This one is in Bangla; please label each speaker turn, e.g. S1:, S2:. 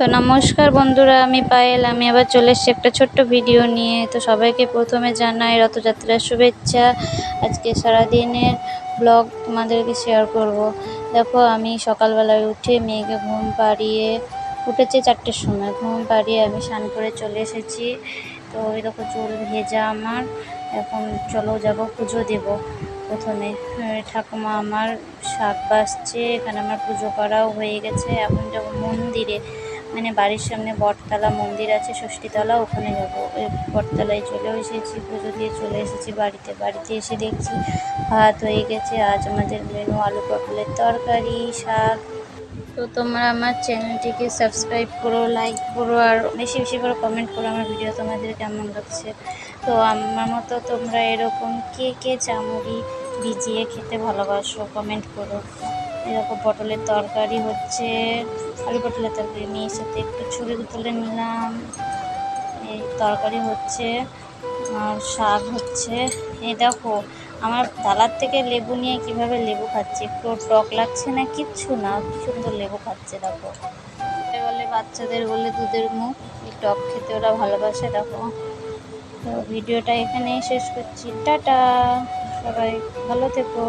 S1: তো নমস্কার বন্ধুরা, আমি পায়েল। আমি আবার চলে এসেছি একটা ছোট্ট ভিডিও নিয়ে। তো সবাইকে প্রথমে জানাই রথযাত্রার শুভেচ্ছা। আজকে সারাদিনের ব্লগ তোমাদেরকে শেয়ার করব। দেখো, আমি সকালবেলায় উঠে মেয়েকে ঘুম পাড়িয়ে উঠেছে চারটের সময়। ঘুম পাড়িয়ে আমি স্নান করে চলে এসেছি। তো ওই দেখো, চুল ভেজা আমার। এখন চলো যাব, পুজো দেব প্রথমে। ঠাকুমা আমার শাক বাসছে এখানে আমার পুজো করাও হয়ে গেছে। এখন যাব মন্দিরে। মানে বাড়ির সামনে বটতলা, মন্দির আছে, ষষ্ঠীতলা, ওখানে যাব। বটতলায় চলেও এসেছি, পুজো দিয়ে চলে এসেছি বাড়িতে। বাড়িতে এসে দেখছি, ভাত হয়ে গেছে, আজ আমাদের মেনু আলু পটলের তরকারি, শাক। তো তোমরা আমার চ্যানেলটিকে সাবস্ক্রাইব করো লাইক করো, আর বেশি বেশি করে কমেন্ট করো আমার ভিডিও তোমাদের কেমন লাগছে। তো আমার মতো তোমরা এরকম কে কে চামড়ি ভিজিয়ে খেতে ভালোবাসো কমেন্ট করো। এরকম পটলের তরকারি হচ্ছে, আলু পটলের তরকারি নিয়ে সাথে একটু ছুরি তুলে নিলাম। এই তরকারি হচ্ছে, আর শাক হচ্ছে। এই দেখো, আমার ডালার থেকে লেবু নিয়ে কীভাবে লেবু খাচ্ছে? একটু টক লাগছে না? কিচ্ছু না, কি সুন্দর লেবু খাচ্ছে, দেখো। বলে বাচ্চাদের বলে দুধের মুখ, এই টক খেতে ওরা ভালোবাসে, দেখো। তো ভিডিওটা এখানেই শেষ করছি। টাটা, সবাই ভালো থেকো।